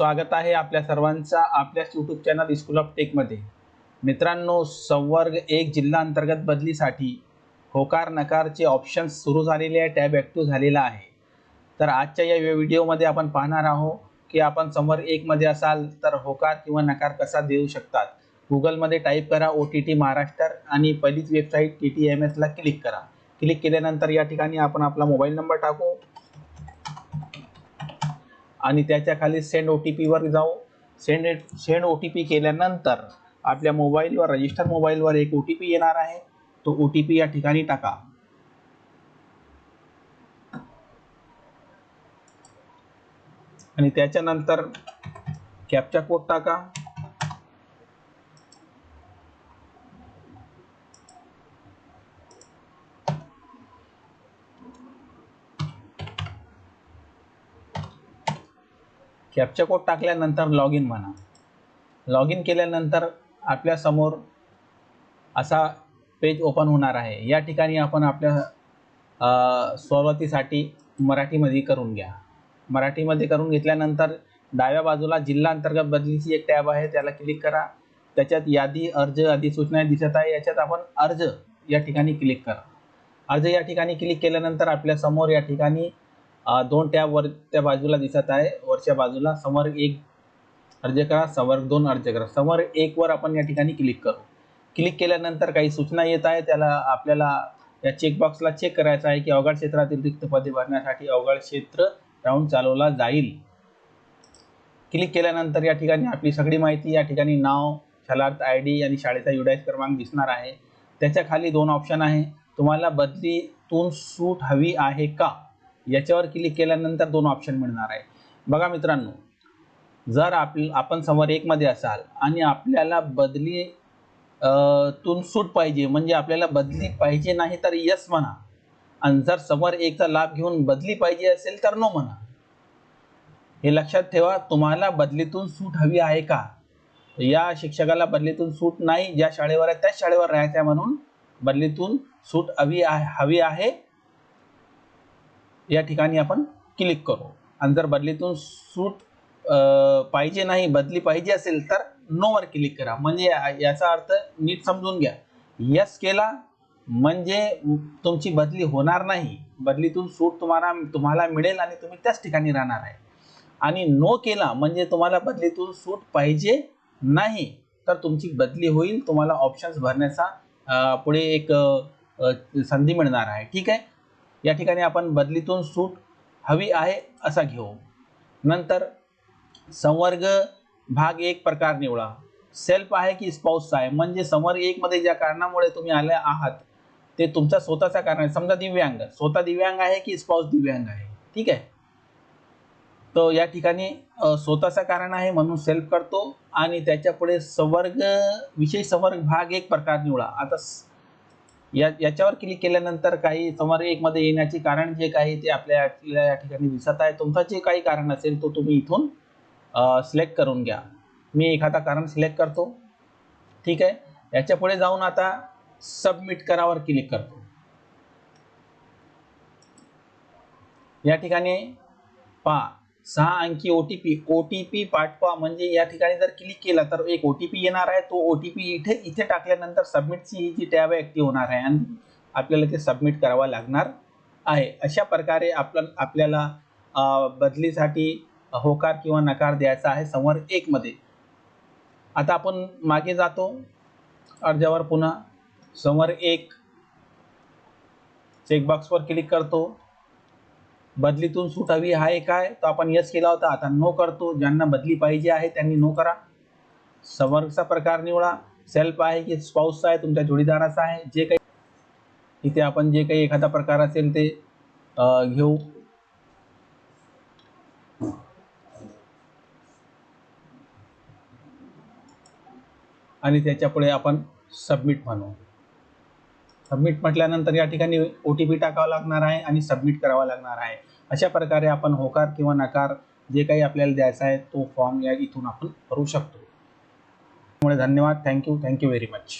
स्वागत आहे आपल्या सर्वांचा आपल्या यूट्यूब चॅनल स्कूल ऑफ टेकमध्ये मित्रांनो संवर्ग एक जिल्हा अंतर्गत बदलीसाठी होकार नकारचे ऑप्शन्स सुरू झालेले आहे टॅब ॲक्टिव्ह झालेला आहे. तर आजच्या या व्हिडिओमध्ये आपण पाहणार आहोत की आपण संवर्ग एकमध्ये असाल तर होकार किंवा नकार कसा देऊ शकतात? गुगलमध्ये टाईप करा ओ टी टी महाराष्ट्र आणि पहिलीच वेबसाईट टी टी एम एसला क्लिक करा. क्लिक केल्यानंतर या ठिकाणी आपण आपला मोबाईल नंबर टाकू. आणि त्याच्याखाली सेंड ओ टी पीवर जाऊ send send O T P केल्यानंतर आपल्या मोबाईलवर रजिस्टर मोबाईलवर एक ओ टी पी येणार आहे. तो ओ टी पी या ठिकाणी टाका. आणि त्याच्यानंतर कॅपचा कोड टाका. कॅप्चर कोड टाकल्यानंतर लॉग इन म्हणा. लॉग इन केल्यानंतर आपल्यासमोर असा पेज ओपन होणार आहे. या ठिकाणी आपण आपल्या अ, सुरुवातीसाठी मराठीमध्ये करून घ्या. मराठीमध्ये करून घेतल्यानंतर डाव्या बाजूला जिल्हा अंतर्गत बदलीची एक टॅब आहे त्याला क्लिक करा. त्याच्यात यादी अर्ज अधिसूचना दिसत आहे. याच्यात आपण अर्ज या ठिकाणी क्लिक करा. अर्ज या ठिकाणी क्लिक केल्यानंतर आपल्यासमोर या ठिकाणी दोन टॅब वर त्या बाजूला दिसत आहे. वरच्या बाजूला समोर एक अर्ज करा समोर दोन अर्ज करा. समोर एक वर आपण या ठिकाणी क्लिक करू. क्लिक केल्यानंतर काही सूचना येत आहे त्याला आपल्याला या चेकबॉक्सला चेक करायचं आहे की अवघड क्षेत्रातील रिक्त पदे भरण्यासाठी अवघड क्षेत्र राऊंड चालवला जाईल. क्लिक केल्यानंतर या ठिकाणी आपली सगळी माहिती या ठिकाणी नाव शालार्थ आय डी आणि शाळेचा युडाईस क्रमांक दिसणार आहे. त्याच्याखाली दोन ऑप्शन आहे. तुम्हाला बदलीतून सूट हवी आहे का? याच्यावर क्लिक केल्यानंतर दोन ऑप्शन मिळणार आहे. बघा मित्रांनो जर आप आपण समोर एकमध्ये असाल आणि आपल्याला बदली तून सूट पाहिजे म्हणजे आपल्याला बदली पाहिजे नाही तर यस म्हणा. आणि जर समोर एकचा लाभ घेऊन बदली पाहिजे असेल तर नो म्हणा. हे लक्षात ठेवा तुम्हाला बदलीतून सूट हवी आहे का? या शिक्षकाला बदलीतून सूट नाही ज्या शाळेवर आहे त्याच शाळेवर राहायचं म्हणून बदलीतून सूट हवी आहे हवी आहे. या ठिकाणी आपण क्लिक करू. आणि जर बदलीतून सूट पाहिजे नाही बदली पाहिजे असेल तर नोवर क्लिक करा. म्हणजे याचा अर्थ नीट समजून घ्या. यस केला म्हणजे तुमची बदली होणार नाही. बदलीतून सूट तुम्हाला तुम्हाला मिळेल आणि तुम्ही त्याच ठिकाणी राहणार आहे. आणि नो केला म्हणजे तुम्हाला बदलीतून सूट पाहिजे नाही तर तुमची बदली होईल. तुम्हाला ऑप्शन्स भरण्याचा पुढे एक संधी मिळणार आहे. ठीक आहे? या ठिकाणी आपण बदलीतून सूट हवी आहे असा घेऊ. नंतर संवर्ग भाग एक प्रकार निवडा. सेल्फ आहे की स्पाउसचा आहे? म्हणजे संवर्ग एकमध्ये ज्या कारणामुळे तुम्ही आले आहात ते तुमचा स्वतःचा कारण आहे. समजा दिव्यांग. स्वतः दिव्यांग आहे की स्पाउस दिव्यांग आहे? ठीक आहे? तर या ठिकाणी स्वतःचा कारण आहे म्हणून सेल्फ करतो आणि त्याच्या पुढे संवर्ग विशेष संवर्ग भाग एक प्रकार निवडा. आता या याच्यावर क्लिक केल्यानंतर काही संवर्ग एकमध्ये येण्याचे कारण जे काही ते आपल्या आपल्या या ठिकाणी दिसत आहे. तुमचं जे काही कारण असेल तो तुम्ही इथून सिलेक्ट करून घ्या. मी एखादा कारण सिलेक्ट करतो. ठीक आहे? याच्यापुढे जाऊन आता सबमिट करावर क्लिक करतो. या ठिकाणी पहा. सहा अंकी O T P O T P पाठवा म्हणजे या ठिकाणी जर क्लिक केला तर एक ओ टी पी येणार आहे. तो ओ टी पी इथे इथे टाकल्यानंतर सबमिटची ही जी टॅब आहे ॲक्टिव्ह होणार आहे. आणि आपल्याला ते सबमिट करावं लागणार आहे. अशा प्रकारे आपल्या आपल्याला बदलीसाठी होकार किंवा नकार द्यायचा आहे समोर एकमध्ये आता आपण मागे जातो. अर्जावर पुन्हा समोर एक चेकबॉक्सवर क्लिक करतो. बदलीतून सूट हवी आहे तो आपण यस केला होता. आता नो करतो. ज्यांना बदली पाहिजे आहे त्यांनी नो करा. संवर्गचा प्रकार निवडा. सेल्फ आहे की स्पाऊसचा आहे तुमच्या जोडीदाराचा आहे. जे काही इथे आपण जे काही एखादा प्रकार असेल ते घेऊ. आणि त्याच्यापुढे आपण सबमिट म्हणू. सबमिट म्हटल्यानंतर या ठिकाणी ओ टी पी टाकावा लागणार आहे आणि सबमिट करावा लागणार आहे. अशा प्रकारे आपण होकार किंवा नकार जे काही आपल्याला द्यायचा आहे तो फॉर्म या इथून आपण भरू शकतो. त्यामुळे धन्यवाद. Thank you thank you very much